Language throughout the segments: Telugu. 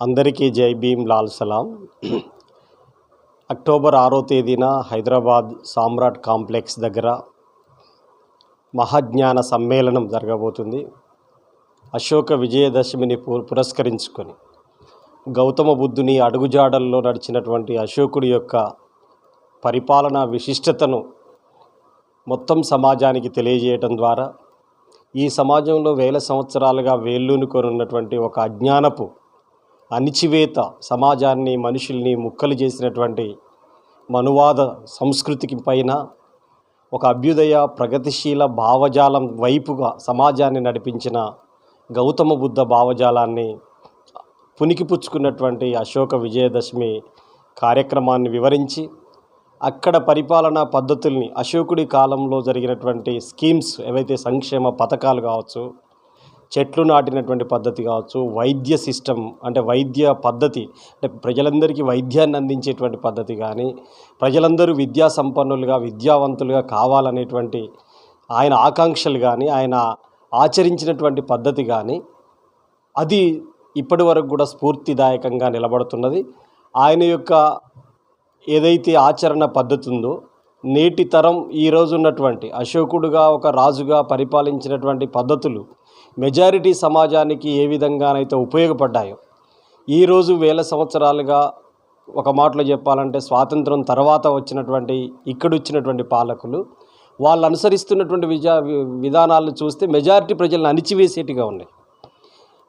అందరికీ జై భీమ్ లాల్ సలాం. అక్టోబర్ ఆరో తేదీన హైదరాబాద్ సామ్రాట్ కాంప్లెక్స్ దగ్గర మహాజ్ఞాన సమ్మేళనం జరగబోతుంది. అశోక విజయదశమిని పు పురస్కరించుకొని గౌతమ బుద్ధుని అడుగుజాడల్లో నడిచినటువంటి అశోకుడి యొక్క పరిపాలనా విశిష్టతను మొత్తం సమాజానికి తెలియజేయటం ద్వారా ఈ సమాజంలో వేల సంవత్సరాలుగా వేళ్ళూనుకొని ఉన్నటువంటి ఒక అజ్ఞానపు అణిచివేత సమాజాన్ని మనుషుల్ని ముక్కలు చేసినటువంటి మనువాద సంస్కృతికి పైన ఒక అభ్యుదయ ప్రగతిశీల భావజాలం వైపుగా సమాజాన్ని నడిపించిన గౌతమ బుద్ధ భావజాలాన్ని పునికిపుచ్చుకున్నటువంటి అశోక విజయదశమి కార్యక్రమాన్ని వివరించి అక్కడ పరిపాలనా పద్ధతుల్ని అశోకుడి కాలంలో జరిగినటువంటి స్కీమ్స్ ఏవైతే సంక్షేమ పథకాలు కావచ్చు చెట్లు నాటినటువంటి పద్ధతి కావచ్చు వైద్య సిస్టమ్ అంటే వైద్య పద్ధతి అంటే ప్రజలందరికీ వైద్యాన్ని అందించేటువంటి పద్ధతి కానీ ప్రజలందరూ విద్యా సంపన్నులుగా విద్యావంతులుగా కావాలనేటువంటి ఆయన ఆకాంక్షలు కానీ ఆయన ఆచరించినటువంటి పద్ధతి కానీ అది ఇప్పటి వరకు కూడా స్ఫూర్తిదాయకంగా నిలబడుతున్నది. ఆయన యొక్క ఏదైతే ఆచరణ పద్ధతి ఉందో నేటి తరం ఈరోజు ఉన్నటువంటి అశోకుడుగా ఒక రాజుగా పరిపాలించినటువంటి పద్ధతులు మెజారిటీ సమాజానికి ఏ విధంగానైతే ఉపయోగపడ్డాయో ఈరోజు వేల సంవత్సరాలుగా ఒక మాటలో చెప్పాలంటే స్వాతంత్రం తర్వాత వచ్చినటువంటి ఇక్కడ వచ్చినటువంటి పాలకులు వాళ్ళు అనుసరిస్తున్నటువంటి విజా విధానాలను చూస్తే మెజారిటీ ప్రజలను అణిచివేసేటిగా ఉన్నాయి.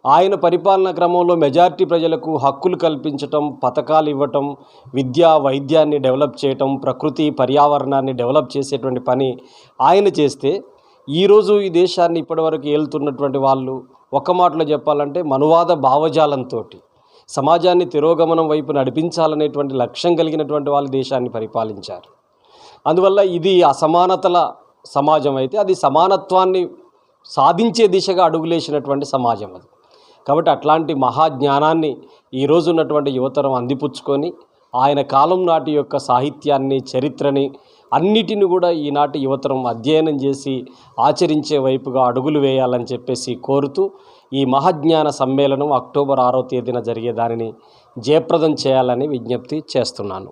ఆయన పరిపాలన క్రమంలో మెజారిటీ ప్రజలకు హక్కులు కల్పించటం పథకాలు ఇవ్వటం విద్య వైద్యాన్ని డెవలప్ చేయటం ప్రకృతి పర్యావరణాన్ని డెవలప్ చేసేటువంటి పని ఆయన చేస్తే ఈరోజు ఈ దేశాన్ని ఇప్పటివరకు ఏలుతున్నటువంటి వాళ్ళు ఒక్క మాటలో చెప్పాలంటే మనువాద భావజాలంతో సమాజాన్ని తిరోగమనం వైపు నడిపించాలనేటువంటి లక్ష్యం కలిగినటువంటి వాళ్ళు దేశాన్ని పరిపాలించారు. అందువల్ల ఇది అసమానతల సమాజం అయితే అది సమానత్వాన్ని సాధించే దిశగా అడుగులేసినటువంటి సమాజం అది. కాబట్టి అట్లాంటి మహాజ్ఞానాన్ని ఈరోజు ఉన్నటువంటి యువతరం అందిపుచ్చుకొని ఆయన కాలం నాటి యొక్క సాహిత్యాన్ని చరిత్రని అన్నిటిని కూడా ఈనాటి యువతరం అధ్యయనం చేసి ఆచరించే వైపుగా అడుగులు వేయాలని చెప్పేసి కోరుతూ ఈ మహాజ్ఞాన సమ్మేళనం అక్టోబర్ ఆరో తేదీన జరిగే దానిని జయప్రదం చేయాలని విజ్ఞప్తి చేస్తున్నాను.